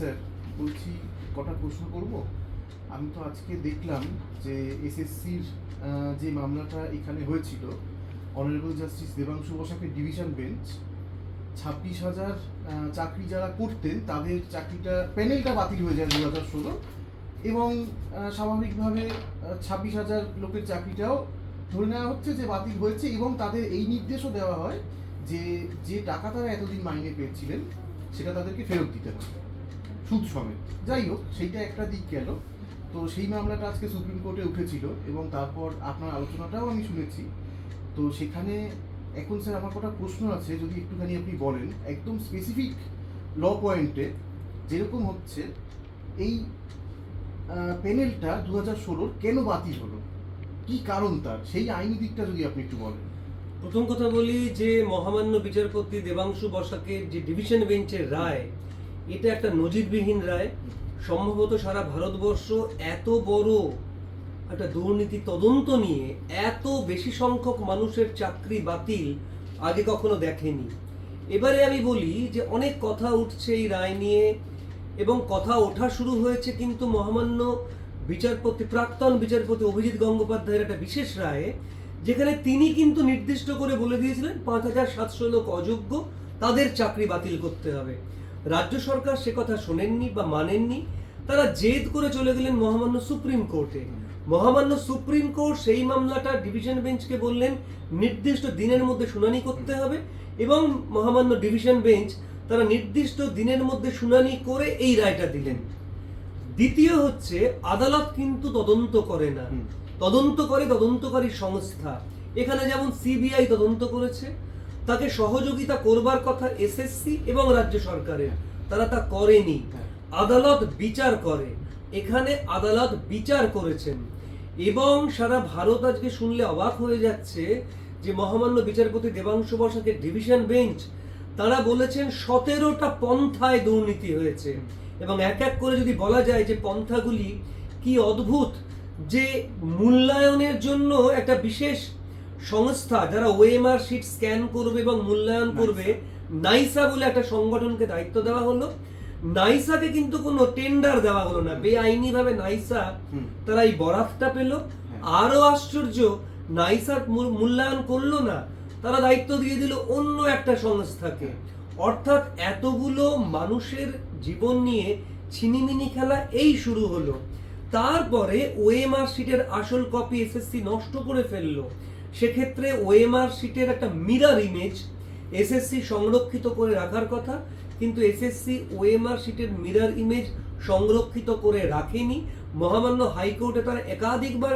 Sir, বলছি কটা প্রশ্ন করব? আমি তো আজকে দেখলাম যে এসএসসির যে মামলাটা এখানে হয়েছিল অনারেবল জাস্টিস দেবাংশু বসাকের ডিভিশন বেঞ্চ ছাব্বিশ হাজার চাকরি যারা করতেন, তাদের চাকরিটা প্যানেলটা বাতিল হয়ে যায় দু হাজার ষোলো এবং স্বাভাবিকভাবে ছাব্বিশ হাজার লোকের চাকরিটাও ধরে নেওয়া হচ্ছে যে বাতিল হয়েছে এবং তাদের এই নির্দেশও দেওয়া হয় যে যে টাকা তারা এতদিন মাইনে পেয়েছিলেন, সেটা তাদেরকে ফেরত দিতে হবে। সুদ সমেত যাই হোক সেইটা একটা দিক গেল। তো সেই মামলাটা আজকে সুপ্রিম কোর্টে উঠেছিল এবং তারপর আপনার আলোচনাটাও আমি শুনেছি। তো সেখানে এখন স্যার আমার কটা প্রশ্ন আছে, যদি একটুখানি আপনি বলেন। একদম স্পেসিফিক ল পয়েন্টে যেরকম হচ্ছে, এই প্যানেলটা দু হাজার ষোলোর কেন বাতিল হলো? কি কারণ তার? সেই আইনি দিকটা যদি আপনি একটু বলেন। প্রথম কথা বলি যে মহামান্য বিচারপতি দেবাংশু বসাকের যে ডিভিশন বেঞ্চের রায় এটা একটা নজিরবিহীন রায়। সম্ভবত সারা ভারতবর্ষ এত বড় একটা দুর্নীতি তদন্ত নিয়ে এত বেশি সংখ্যক মানুষের চাকরি বাতিল আগে কখনো দেখেনি। এবারে আমি বলি যে অনেক কথা উঠছে এই রায় নিয়ে এবং কথা ওঠা শুরু হয়েছে কিন্তু মহামান্য বিচারপতি, প্রাক্তন বিচারপতি অভিজিৎ গঙ্গোপাধ্যায়ের একটা বিশেষ রায়ে, যেখানে তিনি কিন্তু নির্দিষ্ট করে বলে দিয়েছিলেন, পাঁচ হাজার সাতশো লোক অযোগ্য, তাদের চাকরি বাতিল করতে হবে। রাজ্য সরকার সে কথা শোনেননি বা মানেননি তারা জেদ করে চলে গেলেন মহামান্য সুপ্রিম কোর্টে। মহামান্য সুপ্রিম কোর্ট সেই মামলাটা ডিভিশন বেঞ্চকে বললেন নির্দিষ্ট দিনের মধ্যে শুনানি করতে হবে এবং মহামান্য ডিভিশন বেঞ্চ তারা নির্দিষ্ট দিনের মধ্যে শুনানি করে এই রায়টা দিলেন। দ্বিতীয় হচ্ছে আদালত কিন্তু তদন্ত করে না। তদন্ত করে তদন্তকারী সংস্থা। এখানে যেমন সিবিআই তদন্ত করেছে তাকে সহযোগিতা করবার কথা এসএসসি এবং রাজ্য সরকারের। তারা তা করেনি। আদালত বিচার করে। এখানে আদালত বিচার করেছেন। এবং সারা ভারত আজকে শুনলে অবাক হয়ে যাচ্ছে যে মহামান্য বিচারপতি দেবাংশু বসাকের ডিভিশন বেঞ্চ, তারা বলেছেন সতেরোটা পন্থায় দুর্নীতি হয়েছে। এবং এক এক করে যদি বলা যায় যে পন্থাগুলি কি অদ্ভুত, যে মূল্যায়নের জন্য একটা বিশেষ সংস্থা যারা ওএমআর শিট স্ক্যান করবে এবং মূল্যায়ন করবে নাইসা বলে একটা সংগঠনকে দায়িত্ব দেওয়া হলো। নাইসাকে কিন্তু কোনো টেন্ডার দেওয়া হলো না। বেআইনি ভাবে নাইসা তারা এই বরাতটা পেল। আরও আশ্চর্য নাইসা মূল্যায়ন করল না তারা দায়িত্ব দিয়ে দিল অন্য একটা সংস্থাকে। অর্থাৎ এতগুলো মানুষের জীবন নিয়ে ছিনিমিনি খেলা এই শুরু হলো। তারপরে ওএমআর শিটের আসল কপি এসএসসি নষ্ট করে ফেলল। সেক্ষেত্রে ওএমআর শিটের একটা মিরার ইমেজ এসএসসি সংরক্ষিত করে রাখার কথা, কিন্তু এসএসসি ওএমআর শিটের মিরার ইমেজ সংরক্ষিত করে রাখেনি। মহামান্য হাইকোর্টে তারা একাধিকবার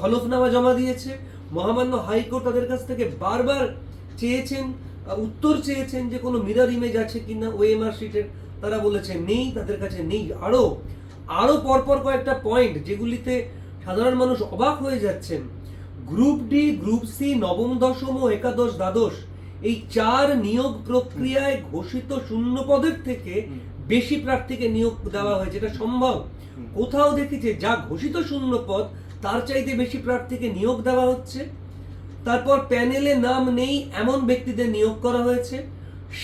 হলফনামা জমা দিয়েছে। মহামান্য হাইকোর্ট তাদের কাছ থেকে বারবার চেয়েছেন উত্তর চেয়েছেন যে কোনো মিরার ইমেজ আছে কিনা ওএমআর শিটের তারা বলেছে নেই, তাদের কাছে নেই। আরও আরও পরপর কয়েকটা পয়েন্ট যেগুলিতে সাধারণ মানুষ অবাক হয়ে যাচ্ছেন। গ্রুপ ডি গ্রুপ সি নবম দশম ও একাদশ দ্বাদশ এই চার নিয়োগ প্রক্রিয়ায় ঘোষিত শূন্য পদের থেকে বেশি প্রার্থীকে নিয়োগ দেওয়া হয়েছে এটা সম্ভব? কোথাও দেখেছে যা ঘোষিত শূন্য পদ তার চাইতে বেশি প্রার্থীকে নিয়োগ দেওয়া হচ্ছে। তারপর প্যানেলে নাম নেই এমন ব্যক্তিদের নিয়োগ করা হয়েছে।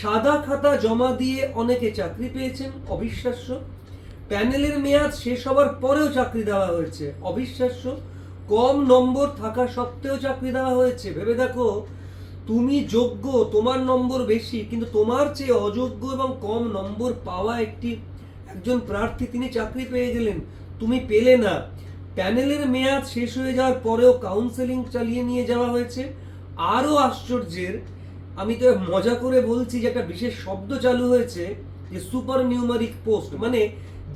সাদা খাতা জমা দিয়ে অনেকে চাকরি পেয়েছেন অবিশ্বাস্য। প্যানেলের মেয়াদ শেষ হওয়ার পরেও চাকরি দেওয়া হয়েছে অবিশ্বাস্য। কম নম্বর থাকা সত্ত্বেও চাকরি দেওয়া হয়েছে। ভেবে দেখো, তুমি যোগ্য, তোমার নম্বর বেশি, কিন্তু তোমার চেয়ে অযোগ্য এবং কম নম্বর পাওয়া একটি, একজন প্রার্থী তিনি চাকরি পেয়ে গেলেন। তুমি পেলে না। প্যানেলের মেয়াদ শেষ হয়ে যাওয়ার পরেও কাউন্সেলিং চালিয়ে নিয়ে যাওয়া হয়েছে। আরও আশ্চর্যের, আমি তো মজা করে বলছি যে একটা বিশেষ শব্দ চালু হয়েছে, যে সুপার নিউমারিক পোস্ট মানে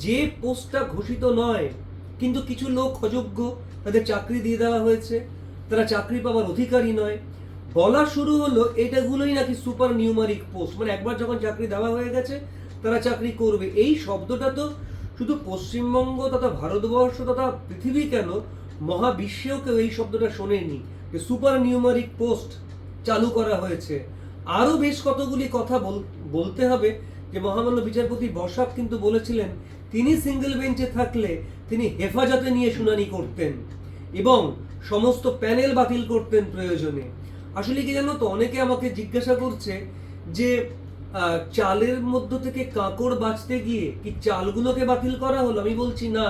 যে পোস্টটা ঘোষিত নয়, কিন্তু কিছু লোক অযোগ্য তাদের চাকরি দিয়ে দেওয়া হয়েছে। তারা চাকরি পাওয়ার অধিকারী নয়। বলা শুরু হলো, এটাগুলোই নাকি সুপার নিউমারিক পোস্ট। মানে একবার যখন চাকরি দেওয়া হয়ে গেছে, তারা চাকরি করবে। এই শব্দটা তো শুধু পশ্চিমবঙ্গ তথা ভারতবর্ষ তথা পৃথিবী কেন, মহাবিশ্বেও কেউ এই শব্দটা শোনেনি। যে সুপার নিউমারিক পোস্ট চালু করা হয়েছে। আরও বেশ কতগুলি কথা বল- বলতে হবে। যে মহামান্য বিচারপতি বসাক কিন্তু বলেছিলেন, তিনি সিঙ্গেল বেঞ্চে থাকলে তিনি হেফাজতে নিয়ে শুনানি করতেন এবং সমস্ত প্যানেল বাতিল করতেন প্রয়োজনে। আসলে কি জানো তো, অনেকে আমাকে জিজ্ঞাসা করছে যে চালের মধ্য থেকে কাঁকড় বাঁচতে গিয়ে কি চালগুলোকে বাতিল করা হলো? আমি বলছি, না।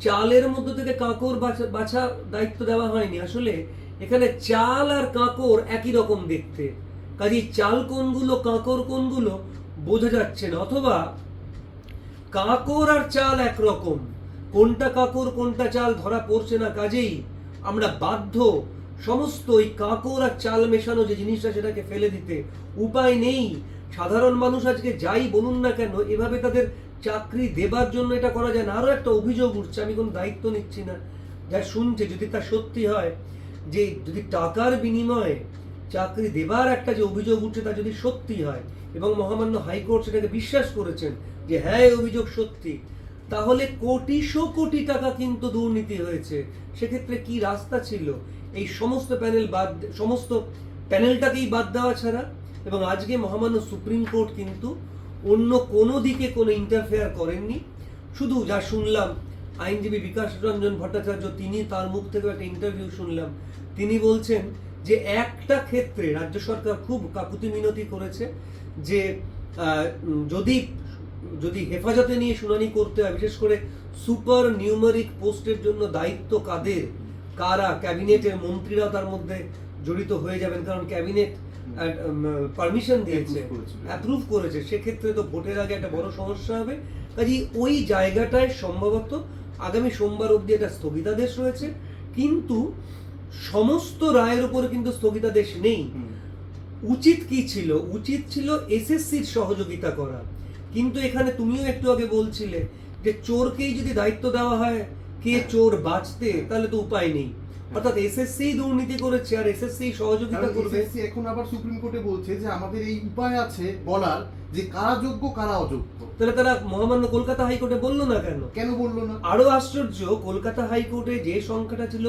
চালের মধ্য থেকে কাঁকড় বাছা বাছা দায়িত্ব দেওয়া হয়নি। আসলে এখানে চাল আর কাঁকড় একই রকম দেখতে। কাজেই চাল কোনগুলো, কাঁকড় কোনগুলো, বোঝা যাচ্ছে না। অথবা কাঁকড় আর চাল একরকম। কোনটা কাকর, কোনটা চাল ধরা পড়ছে না কাজেই আমরা বাধ্য সমস্ত ওই কাঁকড় আর চাল মেশানো যে জিনিসটা সেটাকে ফেলে দিতে। উপায় নেই। সাধারণ মানুষ আজকে যাই বলুন না কেন, এভাবে তাদের চাকরি দেবার জন্য এটা করা যায় না। আরও একটা অভিযোগ উঠছে, আমি কোনো দায়িত্ব নিচ্ছি না। যা শুনছে, যদি তা সত্যি হয় যে যদি টাকার বিনিময়ে চাকরি দেবার একটা যে অভিযোগ উঠছে তা যদি সত্যি হয় এবং মহামান্য হাইকোর্ট সেটাকে বিশ্বাস করেছেন যে হ্যাঁ অভিযোগ সত্যি তাহলে কোটিশো কোটি টাকা কিন্তু দুর্নীতি হয়েছে। সেক্ষেত্রে কি রাস্তা ছিল? এই সমস্ত প্যানেল বাদ, সমস্ত প্যানেলটাকেই বাদ দেওয়া ছাড়া এবং আজকে মহামান্য সুপ্রিম কোর্ট কিন্তু অন্য কোনো দিকে কোনো ইন্টারফেয়ার করেননি। শুধু যা শুনলাম, আইনজীবী বিকাশ রঞ্জন ভট্টাচার্য তিনি তার মুখ থেকে একটা ইন্টারভিউ শুনলাম। তিনি বলছেন যে একটা ক্ষেত্রে রাজ্য সরকার খুব কাকুতি মিনতি করেছে যে যদি যদি হেফাজতে নিয়ে শুনানি করতে হয় বিশেষ করে সুপার নিউমারিক পোস্টের জন্য দায়িত্ব কাদের? কারা? ক্যাবিনেটের মন্ত্রীরা তার মধ্যে জড়িত হয়ে যাবেন কারণ ক্যাবিনেট পারমিশন দিয়েছে অ্যাপ্রুভ করেছে। সেক্ষেত্রে তো ভোটের আগে একটা বড় সমস্যা হবে। কাজে ওই জায়গাটায় সম্ভবত আগামী সোমবার অবধি একটা স্থগিতাদেশ রয়েছে। কিন্তু সমস্ত রায়ের উপরে কিন্তু স্থগিতাদেশ নেই। উচিত কি ছিল? উচিত ছিল এসএসসির সহযোগিতা করা। কিন্তু এখানে তুমিও একটু আগে বলছিলে যে চোরকেই যদি দায়িত্ব দেওয়া হয় কে হ্যাঁ। চোর বাঁচতে তাহলে তো উপায় নেই। অর্থাৎ এসএসসি দুর্নীতি করেছে আর এসএসসি সহযোগিতা করবে। এখন আবার সুপ্রিম কোর্টে বলছে যে আমাদের এই উপায় আছে বলার যে কারা যোগ্য কারা অযোগ্য। তাহলে তারা মহামান্য কলকাতা হাইকোর্টে বলল না কেন? কেন বলল না? আরও আশ্চর্য কলকাতা হাইকোর্টে যে সংখ্যাটা ছিল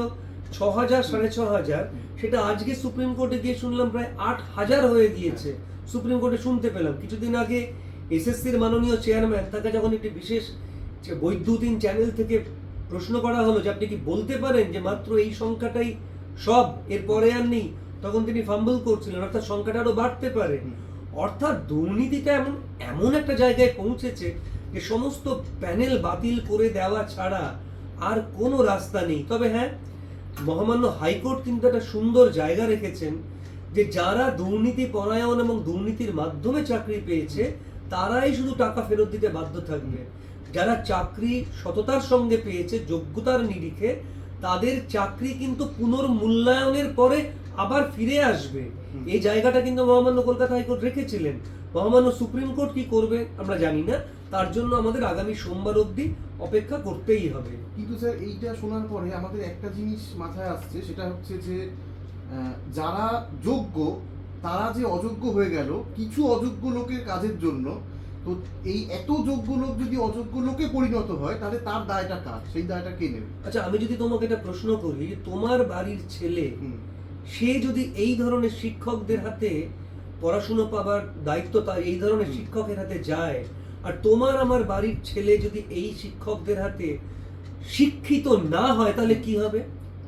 ছ হাজার সাড়ে ছ হাজার সেটা আজকে সুপ্রিম কোর্টে গিয়ে শুনলাম প্রায় আট হাজার হয়ে গিয়েছে। সুপ্রিম কোর্টে শুনতে পেলাম। কিছুদিন আগে এসএসসির মাননীয় চেয়ারম্যান, তাকে যখন একটি বিশেষ বৈদ্যুতিন চ্যানেল থেকে প্রশ্ন করা হলো যে আপনি কি বলতে পারেন যে মাত্র এই সংখ্যাটাই সব, এর পরে আর নেই, তখন তিনি ফাম্বল করছিলেন, অর্থাৎ সংখ্যাটা আরও বাড়তে পারে। অর্থাৎ দুর্নীতিটা এমন এমন একটা জায়গায় পৌঁছেছে যে সমস্ত প্যানেল বাতিল করে দেওয়া ছাড়া আর কোনো রাস্তা নেই। তবে হ্যাঁ মহামান্য হাইকোর্ট কিন্তু একটা সুন্দর জায়গা রেখেছেন যে যারা দুর্নীতি পরায়ণ এবং দুর্নীতির মাধ্যমে চাকরি পেয়েছে তারাই শুধু টাকা ফেরত দিতে বাধ্য থাকবে। যারা চাকরি সততার সঙ্গে পেয়েছে যোগ্যতার নিরিখে তাদের চাকরি কিন্তু পুনর্মূল্যায়নের পরে আবার ফিরে আসবে। এই জায়গাটা কিন্তু মহামান্য কলকাতা হাইকোর্ট রেখেছিলেন। মহামান্য সুপ্রিম কোর্ট কি করবে আমরা জানি না। তার জন্য আমাদের আগামী সোমবার অবধি অপেক্ষা করতেই হবে। কিন্তু স্যার এইটা শোনার পরে আমাদের একটা জিনিস মাথায় আসছে সেটা হচ্ছে যে যারা যোগ্য তারা যে অযোগ্য হয়ে গেল কিছু অযোগ্য লোকের কাজের জন্য তো এই এত যোগ্য লোক যদি অযোগ্য লোকে পরিণত হয় তাহলে তার দায়টা কার? সেই দায়টা কে নেবে? আচ্ছা আমি যদি তোমাকে একটা প্রশ্ন করি যে তোমার বাড়ির ছেলে সে যদি এই ধরনের শিক্ষকদের হাতে পড়াশুনো পাবার দায়িত্ব তার এই ধরনের শিক্ষকের হাতে যায় আর তোমার আমার বাড়ির ছেলে যদি এই শিক্ষকদের হাতে শিক্ষিত না হয় তাহলে কি হবে?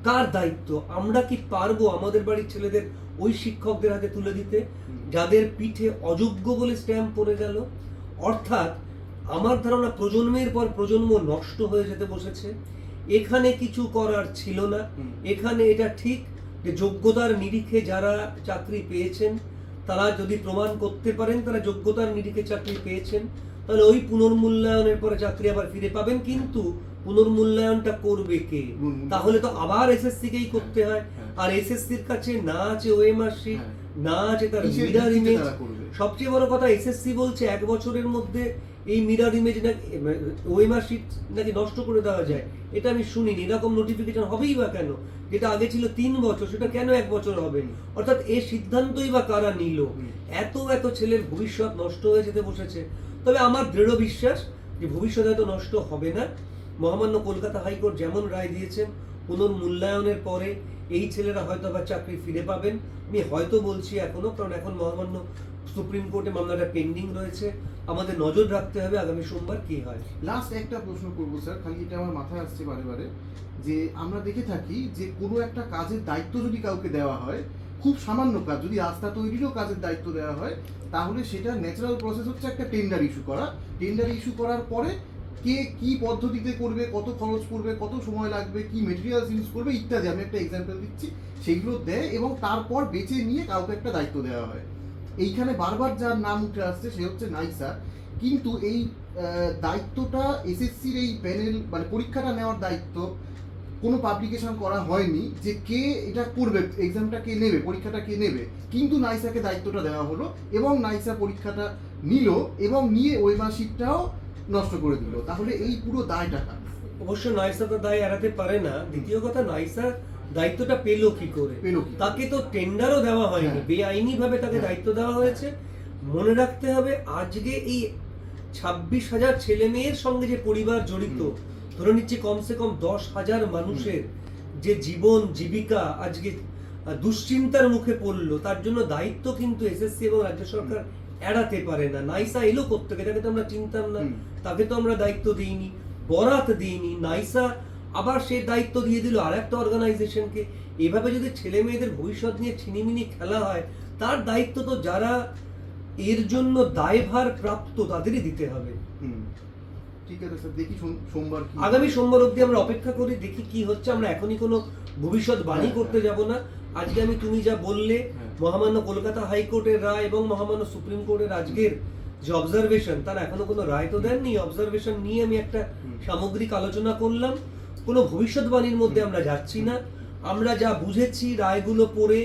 কার দায়িত্ব? আমরা কি পারব আমাদের বাড়ির ছেলেদের ওই শিক্ষকদের হাতে তুলে দিতে? যাদের পিঠে অযোগ্য বলে স্ট্যাম্প পড়ে গেল। অর্থাৎ আমার ধারণা প্রজন্মের পর প্রজন্ম নষ্ট হয়ে যেতে বসেছে। এখানে কিছু করার ছিল না। এখানে এটা ঠিক যে যোগ্যতার নিরিখে যারা চাকরি পেয়েছেন তারা যদি প্রমাণ করতে পারেন তারা যোগ্যতার নিরিখে চাকরি পেয়েছেন। তাহলে ওই পুনর্মূল্যায়নের পরে চাকরি আবার ফিরে পাবেন কিন্তু পুনর্মূল্যায়নটা করবে কে? তাহলে তো আবার এসএসসি কেই করতে হয়। হ্যাঁ। আর এসএসসির কাছে না আছে শিট হ্যাঁ। না আছে তার মিরার ইমেজ সবচেয়ে বড় কথা এসএসসি বলছে এক বছরের মধ্যে এই মিরার ইমেজ নাকি শিট নাকি নষ্ট করে দেওয়া যায়। এটা আমি শুনিনি এরকম নোটিফিকেশন হবেই বা কেন? যেটা আগে ছিল তিন বছর সেটা কেন এক বছর হবে? অর্থাৎ এই সিদ্ধান্তই বা কারা নিল? এত এত ছেলের ভবিষ্যৎ নষ্ট হয়ে যেতে বসেছে। তবে আমার দৃঢ় বিশ্বাস যে ভবিষ্যতে তো নষ্ট হবে না। মহামান্য কলকাতা হাইকোর্ট যেমন রায় দিয়েছেন, পুনর্মূল্যায়নের পরে এই ছেলেরা হয়তো আবার চাকরি ফিরে পাবেন। আমি হয়তো বলছি এখনও, কারণ এখন মহামান্য সুপ্রিম কোর্টে মামলাটা পেন্ডিং রয়েছে। আমাদের নজর রাখতে হবে আগামী সোমবার কি হয়। লাস্ট একটা প্রশ্ন করব স্যার খালি এটা আমার মাথায় আসছে বারে বারে। যে আমরা দেখে থাকি যে কোনো একটা কাজের দায়িত্ব যদি কাউকে দেওয়া হয় খুব সামান্য কাজ। যদি রাস্তা তৈরিরও কাজের দায়িত্ব দেওয়া হয়, তাহলে সেটা ন্যাচারাল প্রসেস হচ্ছে একটা টেন্ডার ইস্যু করা। টেন্ডার ইস্যু করার পরে কে কি পদ্ধতিতে করবে, কত খরচ পড়বে কত সময় লাগবে, কি মেটেরিয়ালস ইউজ করবে ইত্যাদি। আমি একটা এক্সাম্পল দিচ্ছি। সেগুলো দেয় এবং তারপর বেছে নিয়ে কাউকে একটা দায়িত্ব দেওয়া হয়। এইখানে বারবার যার নাম উঠে আসছে, সে হচ্ছে নাইসা কিন্তু এই দায়িত্বটা এসএসসির এই প্যানেল মানে পরীক্ষাটা নেওয়ার দায়িত্ব কোনো পাবলিকেশন করা হয়নি যে কে এটা করবে এক্সামটা কে নেবে পরীক্ষাটা কে নেবে। কিন্তু নাইসাকে দায়িত্বটা দেওয়া হলো এবং নাইসা পরীক্ষাটা নিল এবং নিয়ে ওই মাসিকটাও নষ্ট করে দিল। তাহলে এই পুরো দায়টা কার? অবশ্য নাইসা তো দায় এড়াতে পারে না। দ্বিতীয় কথা নাইসা দায়িত্বটা পেল কি করে? পেল তাকে তো টেন্ডারও দেওয়া হয়নি। হ্যাঁ। বেআইনি ভাবে তাকে হ্যাঁ। দায়িত্ব দেওয়া হয়েছে। মনে রাখতে হবে আজকে এই ছাব্বিশ হাজার ছেলে মেয়ের সঙ্গে যে পরিবার জড়িত ধরে নিচ্ছি কমসে কম দশ হাজার মানুষের যে জীবন জীবিকা আজকে দুশ্চিন্তার মুখে পড়ল তার জন্য দায়িত্ব কিন্তু এসএসসি এবং রাজ্য সরকার এড়াতে পারে না। নাইসা এলো কোথেকে তাকে তো আমরা চিনতাম না। তাকে তো আমরা দায়িত্ব দিইনি বরাত দিইনি। নাইসা আবার সে দায়িত্ব দিয়ে দিল আর একটা অর্গানাইজেশনকে। এভাবে যদি ছেলে মেয়েদের ভবিষ্যৎ নিয়ে ছিনিমিনি খেলা হয় তার দায়িত্ব তো যারা এর জন্য দায়ভার প্রাপ্ত তাদেরই দিতে হবে। ঠিক আছে স্যার দেখি সোমবার কি আগামী সোমবার অবধি আমরা অপেক্ষা করি দেখি কি হচ্ছে। আমরা এখনই কোনো ভবিষ্যৎ বাণী হ্যাঁ, করতে যাব না। আজকে আমি তুমি যা বললে হ্যাঁ। মহামান্য কলকাতা হাইকোর্টের রায় এবং মহামান্য সুপ্রিম কোর্টের আজকের যে অবজারভেশন তার এখনও কোনো রায় তো দেননি। অবজারভেশন নিয়ে আমি একটা সামগ্রিক আলোচনা করলাম। কোনো ভবিষ্যৎবাণীর মধ্যে আমরা যাচ্ছি না। আমরা যা বুঝেছি রায়গুলো পড়ে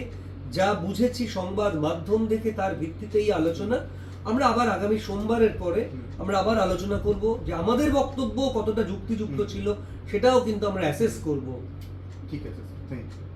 যা বুঝেছি সংবাদ মাধ্যম দেখে তার ভিত্তিতে এই আলোচনা। আমরা আবার আগামী সোমবারের পরে আমরা আবার আলোচনা করব যে আমাদের বক্তব্য কতটা যুক্তিযুক্ত ছিল সেটাও কিন্তু আমরা অ্যাসেস করব। ঠিক আছে থ্যাংক ইউ